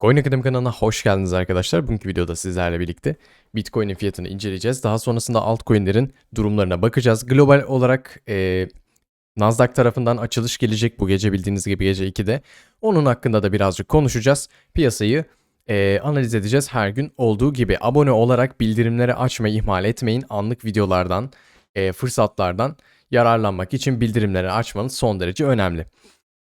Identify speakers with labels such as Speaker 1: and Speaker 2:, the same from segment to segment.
Speaker 1: Coin Akademi kanalına hoş geldiniz arkadaşlar. Bugünkü videoda sizlerle birlikte Bitcoin'in fiyatını inceleyeceğiz. Daha sonrasında altcoin'lerin durumlarına bakacağız. Global olarak e, Nasdaq tarafından açılış gelecek bu gece bildiğiniz gibi gece 2'de. Onun hakkında da birazcık konuşacağız. Piyasayı e, analiz edeceğiz her gün olduğu gibi. Abone olarak bildirimleri açmayı ihmal etmeyin. Anlık videolardan, e, fırsatlardan yararlanmak için bildirimleri açmanız son derece önemli.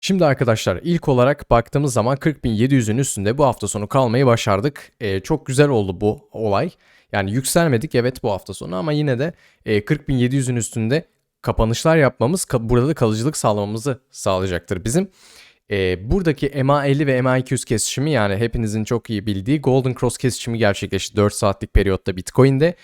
Speaker 1: Şimdi arkadaşlar ilk olarak baktığımız zaman 40.700'ün üstünde bu hafta sonu kalmayı başardık. Ee, çok güzel oldu bu olay. Yani yükselmedik evet bu hafta sonu ama yine de e, 40.700'ün üstünde kapanışlar yapmamız burada da kalıcılık sağlamamızı sağlayacaktır bizim. E, buradaki MA50 ve MA200 kesişimi yani hepinizin çok iyi bildiği Golden Cross kesişimi gerçekleşti 4 saatlik periyotta Bitcoin'de.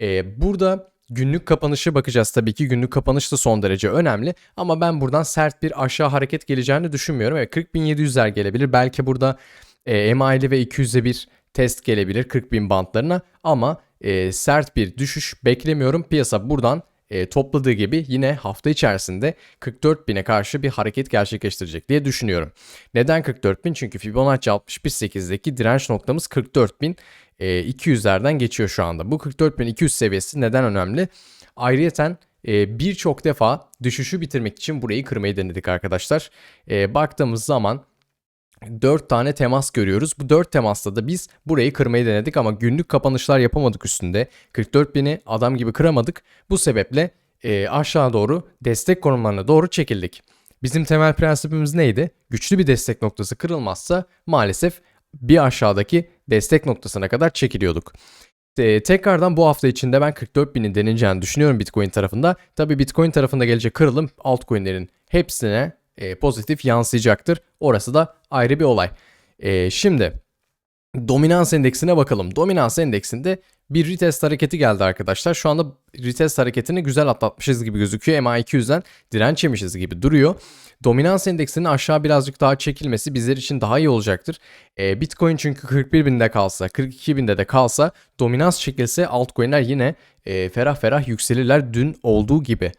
Speaker 1: E, burada Günlük kapanışı bakacağız tabii ki. Günlük kapanış da son derece önemli. Ama ben buradan sert bir aşağı hareket geleceğini düşünmüyorum. Evet 40.700'ler gelebilir. Belki burada e, MA50 ve 200'e bir test gelebilir 40.000 bantlarına. Ama e, sert bir düşüş beklemiyorum. Piyasa buradan e, topladığı gibi yine hafta içerisinde 44.000'e karşı bir hareket gerçekleştirecek diye düşünüyorum. Neden 44.000? Çünkü Fibonacci 61.8'deki direnç noktamız 44.000 e, 200'lerden geçiyor şu anda. Bu 44.200 seviyesi neden önemli? Ayrıyeten e, birçok defa düşüşü bitirmek için burayı kırmayı denedik arkadaşlar. E, baktığımız zaman 4 tane temas görüyoruz. Bu 4 temasta da biz burayı kırmayı denedik ama günlük kapanışlar yapamadık üstünde. 44.000'i adam gibi kıramadık. Bu sebeple e, aşağı doğru destek konumlarına doğru çekildik. Bizim temel prensibimiz neydi? Güçlü bir destek noktası kırılmazsa maalesef bir aşağıdaki destek noktasına kadar çekiliyorduk. E, tekrardan bu hafta içinde ben 44.000'in deneyeceğini düşünüyorum Bitcoin tarafında. Tabi Bitcoin tarafında gelecek kırılım altcoin'lerin hepsine e, pozitif yansıyacaktır. Orası da ayrı bir olay. E, şimdi dominans endeksine bakalım. Dominans endeksinde bir retest hareketi geldi arkadaşlar. Şu anda retest hareketini güzel atlatmışız gibi gözüküyor. MA200'den direnç yemişiz gibi duruyor. Dominans endeksinin aşağı birazcık daha çekilmesi bizler için daha iyi olacaktır. E, Bitcoin çünkü 41 binde kalsa, 42 binde de kalsa dominans çekilse altcoin'ler yine e, ferah ferah yükselirler dün olduğu gibi.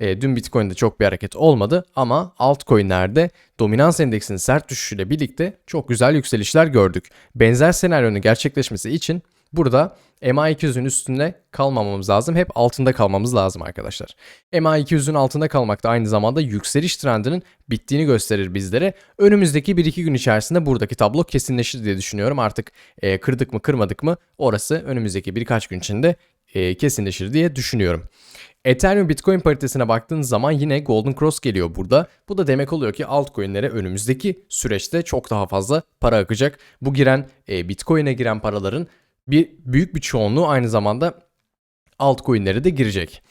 Speaker 1: E, dün Bitcoin'de çok bir hareket olmadı ama altcoin'lerde dominans endeksinin sert düşüşüyle birlikte çok güzel yükselişler gördük. Benzer senaryonun gerçekleşmesi için burada MA200'ün üstünde kalmamamız lazım. Hep altında kalmamız lazım arkadaşlar. MA200'ün altında kalmak da aynı zamanda yükseliş trendinin bittiğini gösterir bizlere. Önümüzdeki 1-2 gün içerisinde buradaki tablo kesinleşir diye düşünüyorum. Artık e, kırdık mı kırmadık mı orası önümüzdeki birkaç gün içinde e, kesinleşir diye düşünüyorum. Ethereum Bitcoin paritesine baktığınız zaman yine Golden Cross geliyor burada. Bu da demek oluyor ki altcoin'lere önümüzdeki süreçte çok daha fazla para akacak. Bu giren e, Bitcoin'e giren paraların bir büyük bir çoğunluğu aynı zamanda altcoin'lere de girecek.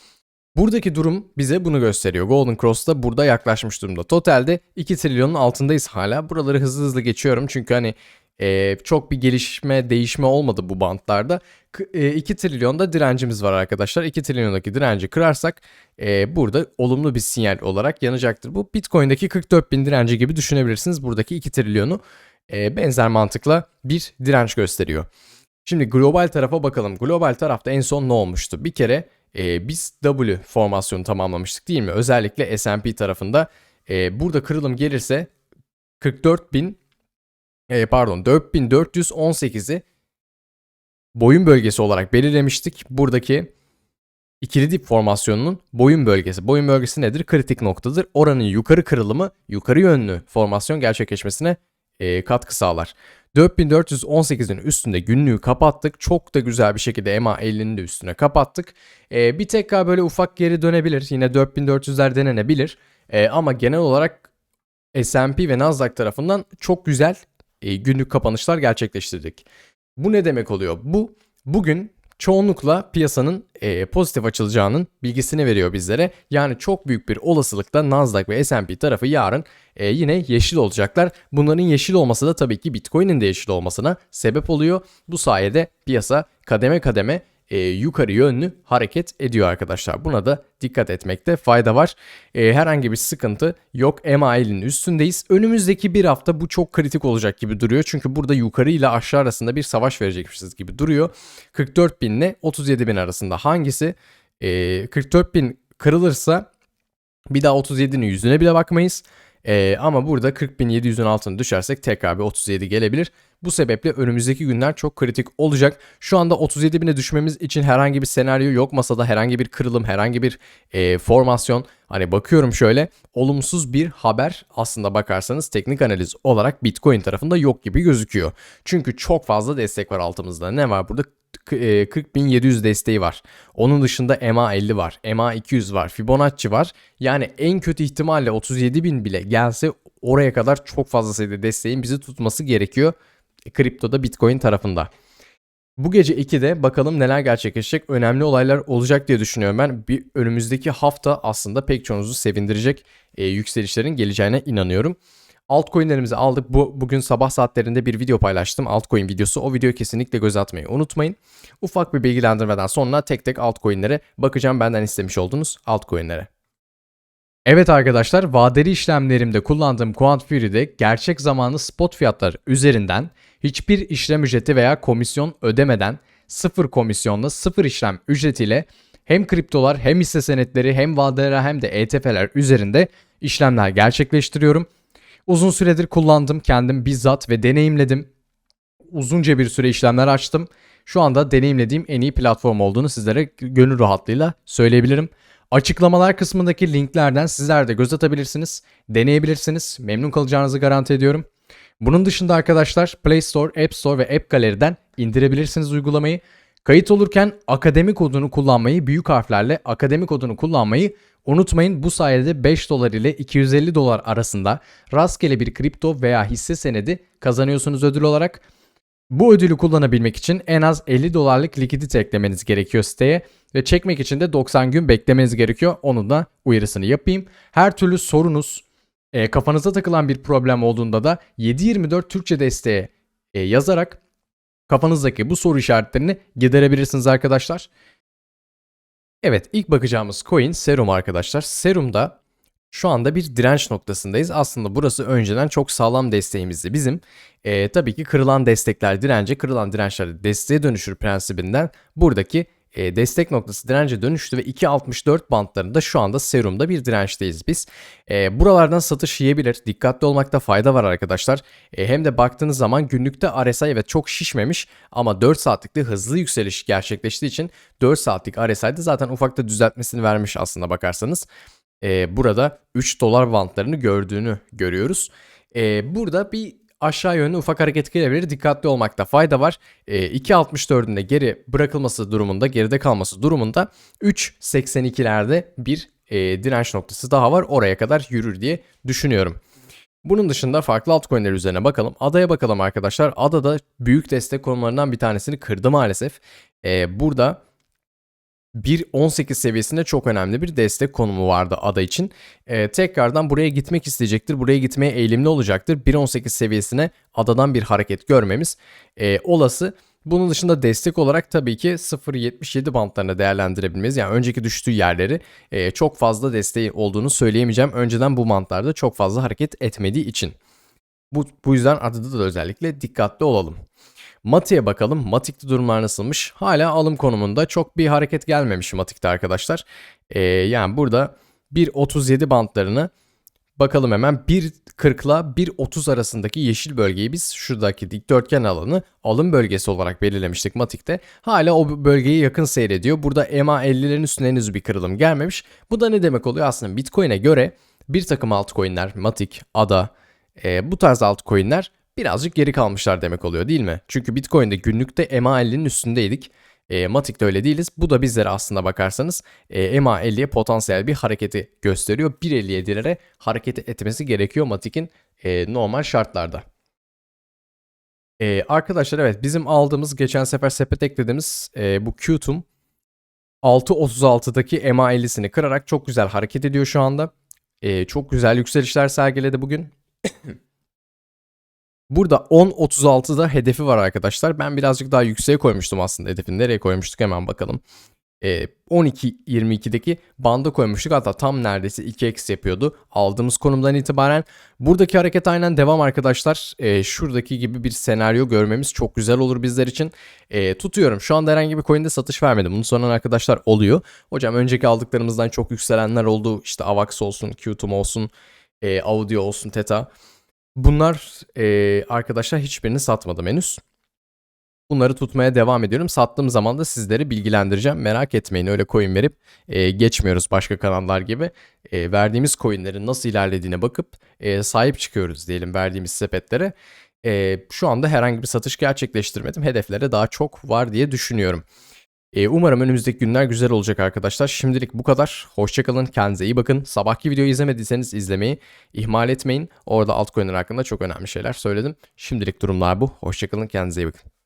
Speaker 1: Buradaki durum bize bunu gösteriyor. Golden Cross da burada yaklaşmış durumda. Totalde 2 trilyonun altındayız hala. Buraları hızlı hızlı geçiyorum çünkü hani e, çok bir gelişme, değişme olmadı bu bantlarda. E, 2 trilyonda direncimiz var arkadaşlar. 2 trilyondaki direnci kırarsak e, burada olumlu bir sinyal olarak yanacaktır. Bu Bitcoin'deki 44 bin direnci gibi düşünebilirsiniz. Buradaki 2 trilyonu e, benzer mantıkla bir direnç gösteriyor. Şimdi global tarafa bakalım. Global tarafta en son ne olmuştu? Bir kere e, biz W formasyonu tamamlamıştık değil mi? Özellikle S&P tarafında e, burada kırılım gelirse 44 bin e, pardon 4418'i boyun bölgesi olarak belirlemiştik. Buradaki ikili dip formasyonunun boyun bölgesi. Boyun bölgesi nedir? Kritik noktadır. Oranın yukarı kırılımı yukarı yönlü formasyon gerçekleşmesine e, katkı sağlar. 4418'in üstünde günlüğü kapattık. Çok da güzel bir şekilde MA50'nin de üstüne kapattık. E, bir tekrar böyle ufak geri dönebilir. Yine 4400'ler denenebilir. E, ama genel olarak S&P ve Nasdaq tarafından çok güzel e, günlük kapanışlar gerçekleştirdik. Bu ne demek oluyor? Bu bugün çoğunlukla piyasanın e, pozitif açılacağının bilgisini veriyor bizlere. Yani çok büyük bir olasılıkla Nasdaq ve S&P tarafı yarın e, yine yeşil olacaklar. Bunların yeşil olması da tabii ki Bitcoin'in de yeşil olmasına sebep oluyor. Bu sayede piyasa kademe kademe e, yukarı yönlü hareket ediyor arkadaşlar. Buna da dikkat etmekte fayda var. E, herhangi bir sıkıntı yok. MA50'nin üstündeyiz. Önümüzdeki bir hafta bu çok kritik olacak gibi duruyor. Çünkü burada yukarı ile aşağı arasında bir savaş verecekmişiz gibi duruyor. 44 bin ile 37 bin arasında hangisi? E, 44 bin kırılırsa bir daha 37'nin yüzüne bile bakmayız. Ee, ama burada 40.700'ün altına düşersek tekrar bir 37 gelebilir. Bu sebeple önümüzdeki günler çok kritik olacak. Şu anda 37 bine düşmemiz için herhangi bir senaryo yok masada. Herhangi bir kırılım, herhangi bir e, formasyon. Hani bakıyorum şöyle olumsuz bir haber aslında bakarsanız teknik analiz olarak Bitcoin tarafında yok gibi gözüküyor. Çünkü çok fazla destek var altımızda. Ne var burada? 40.700 desteği var. Onun dışında MA50 var, MA200 var, Fibonacci var. Yani en kötü ihtimalle 37.000 bile gelse oraya kadar çok fazla sayıda desteğin bizi tutması gerekiyor kriptoda Bitcoin tarafında. Bu gece 2'de bakalım neler gerçekleşecek. Önemli olaylar olacak diye düşünüyorum ben. Bir önümüzdeki hafta aslında pek çoğunuzu sevindirecek e, yükselişlerin geleceğine inanıyorum. Altcoin'lerimizi aldık. Bu bugün sabah saatlerinde bir video paylaştım. Altcoin videosu. O videoyu kesinlikle göz atmayı unutmayın. Ufak bir bilgilendirmeden sonra tek tek altcoin'lere bakacağım benden istemiş olduğunuz altcoin'lere. Evet arkadaşlar, vadeli işlemlerimde kullandığım Quant Fury'de gerçek zamanlı spot fiyatlar üzerinden hiçbir işlem ücreti veya komisyon ödemeden sıfır komisyonla sıfır işlem ücretiyle hem kriptolar hem hisse senetleri hem vadeler hem de ETF'ler üzerinde işlemler gerçekleştiriyorum. Uzun süredir kullandım kendim bizzat ve deneyimledim. Uzunca bir süre işlemler açtım. Şu anda deneyimlediğim en iyi platform olduğunu sizlere gönül rahatlığıyla söyleyebilirim. Açıklamalar kısmındaki linklerden sizler de göz atabilirsiniz, deneyebilirsiniz. Memnun kalacağınızı garanti ediyorum. Bunun dışında arkadaşlar Play Store, App Store ve App Gallery'den indirebilirsiniz uygulamayı. Kayıt olurken akademi kodunu kullanmayı, büyük harflerle akademi kodunu kullanmayı unutmayın. Bu sayede 5 dolar ile 250 dolar arasında rastgele bir kripto veya hisse senedi kazanıyorsunuz ödül olarak. Bu ödülü kullanabilmek için en az 50 dolarlık likidite eklemeniz gerekiyor siteye ve çekmek için de 90 gün beklemeniz gerekiyor. Onun da uyarısını yapayım. Her türlü sorunuz, e, kafanıza takılan bir problem olduğunda da 724 Türkçe desteğe e, yazarak kafanızdaki bu soru işaretlerini giderebilirsiniz arkadaşlar. Evet ilk bakacağımız coin Serum arkadaşlar. Serum'da şu anda bir direnç noktasındayız. Aslında burası önceden çok sağlam desteğimizdi bizim. E, tabii ki kırılan destekler dirence, kırılan dirençler de desteğe dönüşür prensibinden buradaki e, destek noktası dirence dönüştü ve 2.64 bantlarında şu anda serumda bir dirençteyiz biz. E, buralardan satış yiyebilir. Dikkatli olmakta fayda var arkadaşlar. E, hem de baktığınız zaman günlükte RSI evet çok şişmemiş ama 4 saatlikte hızlı yükseliş gerçekleştiği için 4 saatlik RSI'de zaten ufakta düzeltmesini vermiş aslında bakarsanız. E, burada 3 dolar bantlarını gördüğünü görüyoruz. E, burada bir aşağı yönlü ufak hareket gelebilir. Dikkatli olmakta fayda var. E, 2.64'ün de geri bırakılması durumunda, geride kalması durumunda 3.82'lerde bir e, direnç noktası daha var. Oraya kadar yürür diye düşünüyorum. Bunun dışında farklı altcoin'ler üzerine bakalım. Ada'ya bakalım arkadaşlar. Ada'da büyük destek konumlarından bir tanesini kırdı maalesef. Ee, burada 1.18 seviyesinde çok önemli bir destek konumu vardı ada için. Ee, tekrardan buraya gitmek isteyecektir. Buraya gitmeye eğilimli olacaktır. 1.18 seviyesine adadan bir hareket görmemiz e, olası. Bunun dışında destek olarak tabii ki 0.77 bantlarına değerlendirebilmemiz. Yani önceki düştüğü yerleri e, çok fazla desteği olduğunu söyleyemeyeceğim. Önceden bu bantlarda çok fazla hareket etmediği için. Bu, bu yüzden adada da özellikle dikkatli olalım. Matik'e bakalım. Matik'te durumlar nasılmış? Hala alım konumunda. Çok bir hareket gelmemiş Matik'te arkadaşlar. Ee, yani burada 1.37 bantlarını bakalım hemen 1.40 ile 1.30 arasındaki yeşil bölgeyi biz şuradaki dikdörtgen alanı alım bölgesi olarak belirlemiştik Matik'te. Hala o bölgeyi yakın seyrediyor. Burada EMA 50'lerin üstüne henüz bir kırılım gelmemiş. Bu da ne demek oluyor? Aslında Bitcoin'e göre bir takım altcoin'ler, Matik, ADA, e, bu tarz altcoin'ler birazcık geri kalmışlar demek oluyor değil mi? Çünkü Bitcoin'de günlükte EMA50'nin üstündeydik. E, Matik'te öyle değiliz. Bu da bizlere aslında bakarsanız e, EMA50'ye potansiyel bir hareketi gösteriyor. 1.57'lere hareket etmesi gerekiyor Matik'in e, normal şartlarda. E, arkadaşlar evet bizim aldığımız geçen sefer sepet eklediğimiz e, bu Qtum 6.36'daki EMA50'sini kırarak çok güzel hareket ediyor şu anda. E, çok güzel yükselişler sergiledi bugün. Burada 10.36'da hedefi var arkadaşlar. Ben birazcık daha yükseğe koymuştum aslında hedefini. Nereye koymuştuk hemen bakalım. E, 12.22'deki banda koymuştuk. Hatta tam neredeyse 2x yapıyordu. Aldığımız konumdan itibaren. Buradaki hareket aynen devam arkadaşlar. E, şuradaki gibi bir senaryo görmemiz çok güzel olur bizler için. E, tutuyorum. Şu anda herhangi bir coin'de satış vermedim. Bunu soran arkadaşlar oluyor. Hocam önceki aldıklarımızdan çok yükselenler oldu. İşte AVAX olsun, Qtum olsun, e, Audio olsun, Teta. Bunlar eee, arkadaşlar hiçbirini satmadım henüz. Bunları tutmaya devam ediyorum. Sattığım zaman da sizleri bilgilendireceğim. Merak etmeyin öyle coin verip eee, geçmiyoruz başka kanallar gibi. Eee, verdiğimiz coinlerin nasıl ilerlediğine bakıp eee, sahip çıkıyoruz diyelim verdiğimiz sepetlere. Eee, şu anda herhangi bir satış gerçekleştirmedim. Hedeflere daha çok var diye düşünüyorum. Eee, umarım önümüzdeki günler güzel olacak arkadaşlar. Şimdilik bu kadar. Hoşçakalın. Kendinize iyi bakın. Sabahki videoyu izlemediyseniz izlemeyi ihmal etmeyin. Orada altcoin'ler hakkında çok önemli şeyler söyledim. Şimdilik durumlar bu. Hoşçakalın. Kendinize iyi bakın.